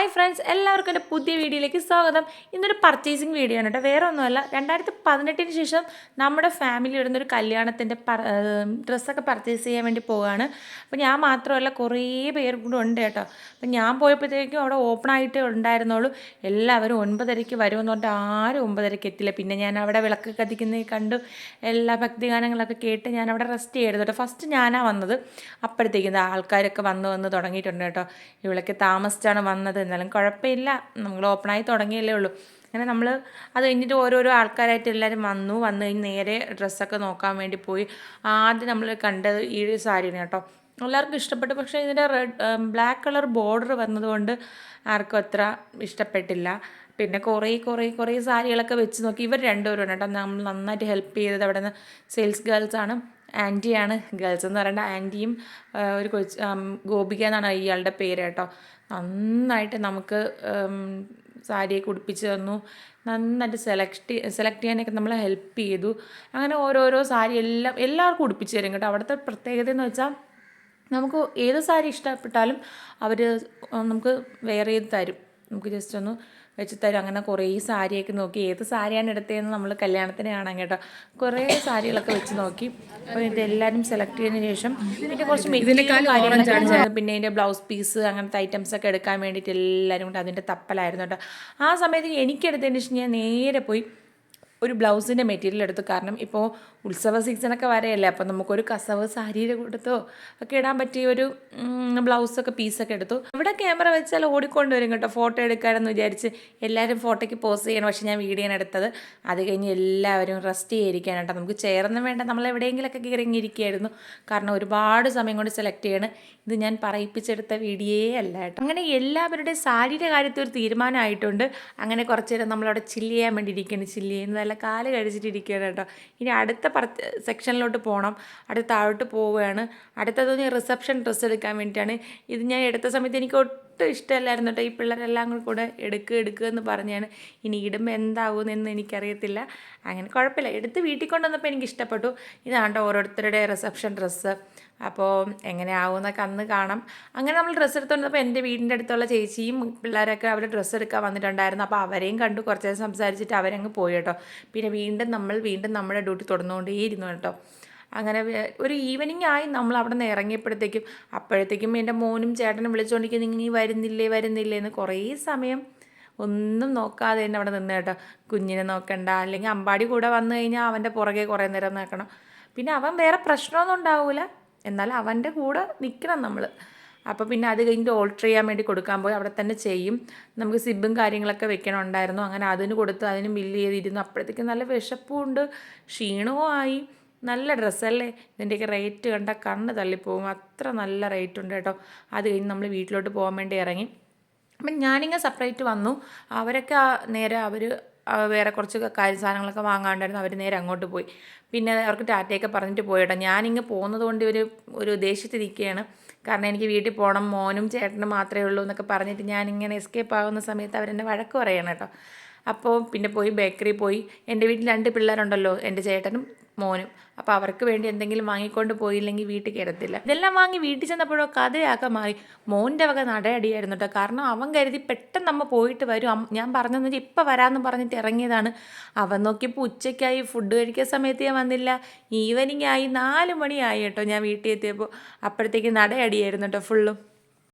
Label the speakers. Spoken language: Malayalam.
Speaker 1: ഹായ് ഫ്രണ്ട്സ് എല്ലാവർക്കും എന്റെ പുതിയ വീഡിയോയിലേക്ക് സ്വാഗതം. ഇന്നൊരു പർച്ചേസിങ് വീഡിയോ ആണ് കേട്ടോ. വേറെ ഒന്നുമല്ല രണ്ടായിരത്തി പതിനെട്ടിന് ശേഷം നമ്മുടെ ഫാമിലി ഇടുന്നൊരു കല്യാണത്തിന്റെ ഡ്രസ്സൊക്കെ പർച്ചേസ് ചെയ്യാൻ വേണ്ടി പോവുകയാണ്. അപ്പോൾ ഞാൻ മാത്രമല്ല കുറേ പേർ കൂടെ ഉണ്ട് കേട്ടോ. അപ്പം ഞാൻ പോയപ്പോഴത്തേക്കും അവിടെ ഓപ്പൺ ആയിട്ടേ ഉണ്ടായിരുന്നുള്ളൂ. എല്ലാവരും ഒൻപതരയ്ക്ക് വരുമെന്ന് പറഞ്ഞിട്ട് ആരും ഒമ്പതരയ്ക്ക് എത്തില്ല പിന്നെ ഞാൻ അവിടെ വിളക്ക് കത്തിക്കുന്നത് കണ്ടു. എല്ലാ ഭക്തിഗാനങ്ങളൊക്കെ കേട്ട് ഞാൻ അവിടെ റെസ്റ്റ് ചെയ്യരുത് കേട്ടോ. ഫസ്റ്റ് ഞാനാണ് വന്നത്. അപ്പോഴത്തേക്കും ആൾക്കാരൊക്കെ വന്ന് വന്ന് തുടങ്ങിയിട്ടുണ്ട് കേട്ടോ. ഇവിളൊക്കെ താമസിച്ചാണ് വന്നത്. എന്നാലും കുഴപ്പമില്ല. നമ്മൾ ഓപ്പണായി തുടങ്ങിയല്ലേ ഉള്ളൂ. അങ്ങനെ നമ്മൾ അത് കഴിഞ്ഞിട്ട് ഓരോരോ ആൾക്കാരായിട്ട് എല്ലാവരും വന്നു. വന്നു കഴിഞ്ഞ് നേരെ ഡ്രസ്സൊക്കെ നോക്കാൻ വേണ്ടി പോയി. ആദ്യം നമ്മൾ കണ്ടത് ഈ സാരിയാണ് കേട്ടോ. എല്ലാവർക്കും ഇഷ്ടപ്പെട്ടു. പക്ഷേ ഇതിന്റെ റെഡ് ബ്ലാക്ക് കളർ ബോർഡർ വന്നതുകൊണ്ട് ആർക്കും അത്ര ഇഷ്ടപ്പെട്ടില്ല. പിന്നെ കുറേ കുറേ കുറേ സാരികളൊക്കെ വെച്ച് നോക്കി. ഇവർ രണ്ടുപേരും കേട്ടോ. നമ്മൾ നന്നായിട്ട് ഹെൽപ്പ് ചെയ്തത് അവിടെ നിന്ന് സെയിൽസ് ഗേൾസാണ് ആന്റിയാണ്. ഗേൾസ് എന്ന് പറയേണ്ട ആന്റിയും ഒരു കൊച്ച് ഗോപിക എന്നാണ് ഇയാളുടെ പേര് കേട്ടോ. നന്നായിട്ട് നമുക്ക് സാരിയൊക്കെ ഉടുപ്പിച്ച് തന്നു. നന്നായിട്ട് സെലക്ട് സെലക്ട് ചെയ്യാനൊക്കെ നമ്മളെ ഹെൽപ്പ് ചെയ്തു. അങ്ങനെ ഓരോരോ സാരി എല്ലാം എല്ലാവർക്കും ഉടുപ്പിച്ച് തരും കേട്ടോ. അവിടുത്തെ പ്രത്യേകത എന്ന് വെച്ചാൽ നമുക്ക് ഏത് സാരി ഇഷ്ടപ്പെട്ടാലും അവർ നമുക്ക് വെയർ ചെയ്ത് തരും. നമുക്ക് ജസ്റ്റ് ഒന്ന് വെച്ച് തരും. അങ്ങനെ കുറേ സാരിയൊക്കെ നോക്കി. ഏത് സാരിയാണ് എടുത്തതെന്ന് നമ്മൾ കല്യാണത്തിന് കാണാൻ കേട്ടോ. കുറേ സാരികളൊക്കെ വെച്ച് നോക്കി. അപ്പോൾ ഇതെല്ലാവരും സെലക്ട് ചെയ്തതിന് ശേഷം പിന്നെ കുറച്ച് മെറ്റീരിയൽ പിന്നെ അതിന്റെ ബ്ലൗസ് പീസ് അങ്ങനത്തെ ഐറ്റംസ് ഒക്കെ എടുക്കാൻ വേണ്ടിയിട്ട് എല്ലാവരും കൂടെ അതിന്റെ തപ്പലായിരുന്നു കേട്ടോ. ആ സമയത്ത് എനിക്കെടുത്തതിന് ശേഷം ഞാൻ നേരെ പോയി ഒരു ബ്ലൗസിന്റെ മെറ്റീരിയൽ എടുത്തു. കാരണം ഇപ്പോൾ ഉത്സവ സീസണൊക്കെ വരെയല്ലേ? അപ്പം നമുക്കൊരു കസവ് സാരിയുടെ കൊടുത്തോ ഒക്കെ ഇടാൻ പറ്റിയ ഒരു ബ്ലൗസൊക്കെ പീസൊക്കെ എടുത്തു. ഇവിടെ ക്യാമറ വെച്ചാൽ ഓടിക്കൊണ്ട് വരും കേട്ടോ. ഫോട്ടോ എടുക്കാമെന്ന് വിചാരിച്ച് എല്ലാവരും ഫോട്ടോയ്ക്ക് പോസ് ചെയ്യണം. പക്ഷേ ഞാൻ വീഡിയോ എടുത്തത്. അത് കഴിഞ്ഞ് എല്ലാവരും റെസ്റ്റ് ചെയ്തിരിക്കാൻ കേട്ടോ. നമുക്ക് ചേർന്ന് വേണ്ട. നമ്മൾ എവിടെയെങ്കിലുമൊക്കെ ഇറങ്ങിയിരിക്കുകയായിരുന്നു കാരണം ഒരുപാട് സമയം കൊണ്ട് സെലക്ട് ചെയ്യണം. ഇത് ഞാൻ പറയിപ്പിച്ചെടുത്ത വീഡിയോയേ അല്ല കേട്ടോ. അങ്ങനെ എല്ലാവരുടെയും സാരിയുടെ കാര്യത്തിൽ ഒരു തീരുമാനമായിട്ടുണ്ട്. അങ്ങനെ കുറച്ച് നേരം നമ്മളവിടെ ചില്ല് ചെയ്യാൻ വേണ്ടി ചില്ല് ചെയ്യുന്നത്. നല്ല കാൽ കഴിച്ചിട്ടിരിക്കുകയാണ് കേട്ടോ. ഇനി അടുത്ത പറ സെക്ഷനിലോട്ട് പോകണം അടുത്ത താഴോട്ട് പോവുകയാണ്. അടുത്തത് റിസപ്ഷൻ ഡ്രസ്സ് എടുക്കാൻ വേണ്ടിയിട്ടാണ്. ഇത് ഞാൻ എടുത്ത സമയത്ത് എനിക്ക് ഒട്ടും ഇഷ്ടമല്ലായിരുന്നു കേട്ടോ ഈ പിള്ളേരെല്ലാം കൂടെ എടുക്കുക എടുക്കുക എന്ന് പറഞ്ഞാണ് ഇനി ഇടുമ്പോൾ എന്താകുമെന്ന് എനിക്കറിയത്തില്ല. അങ്ങനെ കുഴപ്പമില്ല. എടുത്ത് വീട്ടിൽ കൊണ്ടുവന്നപ്പോൾ എനിക്ക് ഇഷ്ടപ്പെട്ടു. ഇതാണ് ഓരോരുത്തരുടെ റിസപ്ഷൻ ഡ്രസ്സ് അപ്പോൾ എങ്ങനെ ആവുമെന്നൊക്കെ അന്ന് കാണാം. അങ്ങനെ നമ്മൾ ഡ്രസ്സ് എടുത്തുകൊണ്ടപ്പോൾ എന്റെ വീടിന്റെ അടുത്തുള്ള ചേച്ചിയും പിള്ളേരൊക്കെ അവർ ഡ്രസ്സ് എടുക്കാൻ വന്നിട്ടുണ്ടായിരുന്നു. അപ്പോൾ അവരെയും കണ്ടു. കുറച്ച് നേരം സംസാരിച്ചിട്ട് അവരങ്ങ് പോയി കേട്ടോ. പിന്നെ വീണ്ടും നമ്മൾ വീണ്ടും നമ്മുടെ ഡ്യൂട്ടി തുടർന്നുകൊണ്ടേയിരുന്നു കേട്ടോ. അങ്ങനെ ഒരു ഈവനിങ് ആയി നമ്മൾ അവിടെ നിന്ന് ഇറങ്ങിയപ്പോഴത്തേക്കും അപ്പോഴത്തേക്കും എന്റെ മോനും ചേട്ടനും വിളിച്ചുകൊണ്ടിരിക്കും നിങ്ങൾ ഈ വരുന്നില്ലേ വരുന്നില്ലേ? എന്ന് കുറേ സമയം ഒന്നും നോക്കാതെ തന്നെ അവിടെ നിന്ന് കേട്ടോ. കുഞ്ഞിനെ നോക്കണ്ട അല്ലെങ്കിൽ അമ്പാടി കൂടെ വന്നു കഴിഞ്ഞാൽ അവന്റെ പുറകെ കുറേ നേരം നോക്കണം പിന്നെ അവൻ വേറെ പ്രശ്നമൊന്നും ഉണ്ടാവില്ല എന്നാൽ അവന്റെ കൂടെ നിൽക്കണം നമ്മൾ. അപ്പോൾ പിന്നെ അത് കഴിഞ്ഞിട്ട് ഓൾട്ടർ ചെയ്യാൻ വേണ്ടി കൊടുക്കാൻ പോയി. അവിടെ തന്നെ ചെയ്യും. നമുക്ക് സിബും കാര്യങ്ങളൊക്കെ വെക്കണമുണ്ടായിരുന്നു അങ്ങനെ അതിന് കൊടുത്ത് അതിന് ബില്ല് ചെയ്തിരുന്നു. അപ്പോഴത്തേക്കും നല്ല വിശപ്പും ഉണ്ട്. ക്ഷീണവും ആയി. നല്ല ഡ്രസ്സല്ലേ? ഇതിന്റെയൊക്കെ റേറ്റ് കണ്ട കണ്ണ് തള്ളിപ്പോവും. അത്ര നല്ല റേറ്റ് ഉണ്ട് കേട്ടോ. അത് കഴിഞ്ഞ് നമ്മൾ വീട്ടിലോട്ട് പോകാൻ വേണ്ടി ഇറങ്ങി. അപ്പം ഞാനിങ്ങനെ സെപ്പറേറ്റ് വന്നു. അവരൊക്കെ നേരെ അവർ വേറെ കുറച്ച് കാര്യ സാധനങ്ങളൊക്കെ വാങ്ങാണ്ടായിരുന്നു. അവർ നേരെ അങ്ങോട്ട് പോയി. പിന്നെ അവർക്ക് ടാറ്റയൊക്കെ പറഞ്ഞിട്ട് പോയിട്ടോ ഞാനിങ്ങ് പോകുന്നത് കൊണ്ട് ഇവർ ഒരു ദേഷ്യത്തിരിക്കുകയാണ് കാരണം എനിക്ക് വീട്ടിൽ പോകണം മോനും ചേട്ടനും മാത്രമേ ഉള്ളൂ എന്നൊക്കെ പറഞ്ഞിട്ട് ഞാനിങ്ങനെ എസ്കേപ്പ് ആകുന്ന സമയത്ത് അവരെന്നെ വഴക്ക് പറയണം കേട്ടോ. അപ്പോൾ പിന്നെ പോയി ബേക്കറി പോയി. എന്റെ വീട്ടിൽ രണ്ട് പിള്ളേരുണ്ടല്ലോ എന്റെ ചേട്ടനും മോനും. അപ്പോൾ അവർക്ക് വേണ്ടി എന്തെങ്കിലും വാങ്ങിക്കൊണ്ട് പോയില്ലെങ്കിൽ വീട്ടിൽ കയറത്തില്ല. ഇതെല്ലാം വാങ്ങി വീട്ടിൽ ചെന്നപ്പോഴോ കഥയാക്കെ മാറി. മോന്റെ വക നടയടിയായിരുന്നു കേട്ടോ. കാരണം അവൻ കരുതി പെട്ടെന്ന് നമ്മൾ പോയിട്ട് വരും. ഞാൻ പറഞ്ഞതെന്ന് വെച്ചാൽ ഇപ്പം വരാമെന്ന് പറഞ്ഞിട്ട് ഇറങ്ങിയതാണ്. അവൻ നോക്കിയപ്പോൾ ഉച്ചയ്ക്കായി ഫുഡ് കഴിക്കാൻ സമയത്ത് ഞാൻ വന്നില്ല. ഈവനിങ് ആയി നാല് മണിയായി കേട്ടോ ഞാൻ വീട്ടിൽ എത്തിയപ്പോൾ. അപ്പോഴത്തേക്ക് നടയടിയായിരുന്നു കേട്ടോ ഫുള്ളും